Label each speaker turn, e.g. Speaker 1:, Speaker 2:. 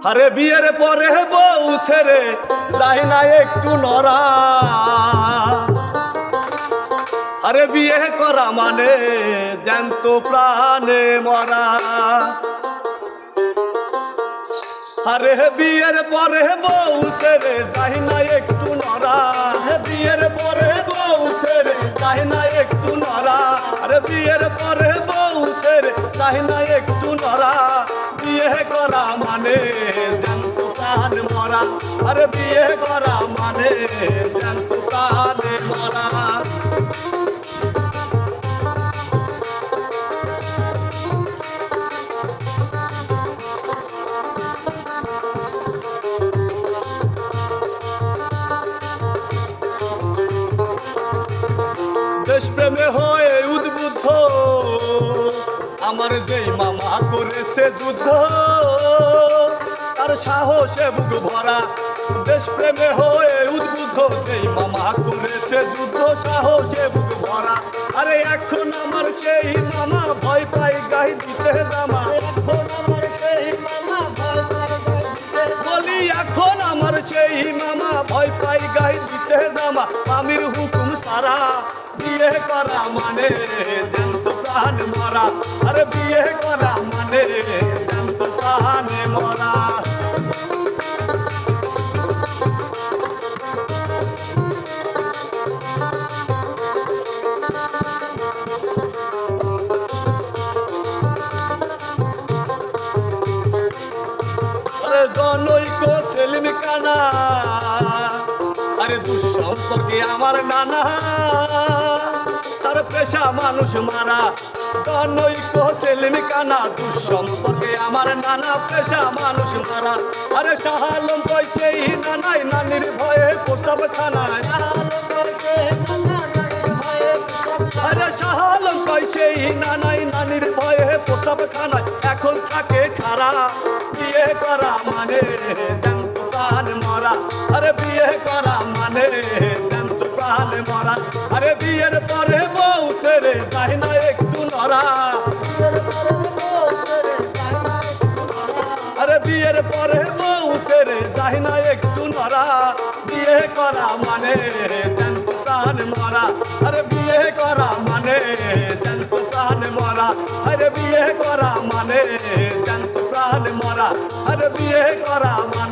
Speaker 1: আরে বিয়ের পরে বউ ছেড়ে যাই না একটু নরা আরে বিয়ে করা মানে জ্যান্ত প্রাণে মরা। আরে বিয়ের পরে বউ ছেড়ে যাই না একটু নরা বিয়ের পরে বউ ছেড়ে যাই না একটু নরা আরে বিয়ের পরে বউ ছেড়ে যাই না একটু নরা বিয়ে করা মানে জ্যান্ত প্রাণ মরা। আরে বিয়ে করা মানে জ্যান্ত প্রাণে মরা। দেশপ্রেমে হয়ে উদ্বুদ্ধ, আমার যেই মামা করেছে যুদ্ধ। তার সাহসে বুক ভরা দেশ প্রেমে হয়ে উদ্বুদ্ধ সেই মামা করেছে যুদ্ধ। সাহসে বুক ভরা, আরে এখন আমার সেই মামা ভয় এখন আমার সেই মামা ভয় পাই গাই দিতে জামা। আমির হুকুম সারা, বিয়ে করা মানে প্রাণ মরা। আরে বিয়ে করা মানে দুঃসম্পর্কে আমার নানা, তার পেশা মানুষ মারা জনৈক সেলিম কানা দুঃসম্পর্কে আমার নানা পেশা মানুষ মারা। আরে সাহালম কইছেই নানাই, নানির ভয়ে প্রসব খানায়। আরে সাহালম কইছেই নানাই, নানির ভয়ে প্রসব খানায়। এখন থাকে খারা, বিয়ে করা মানে প্রাণ মরা। আরে বিয়ে করা মানে বিয়ের পরে বউ ছেড়ে যাই না একটু নরা আরে বিয়ের পরে বউ ছেড়ে যাই না একটু নরা বিয়ে করা মানে প্রাণ মরা। আরে বিয়ে করা মানে প্রাণ মরা। আরে বিয়ে করা মানে প্রাণ মরা। আরে বিয়ে করা মানে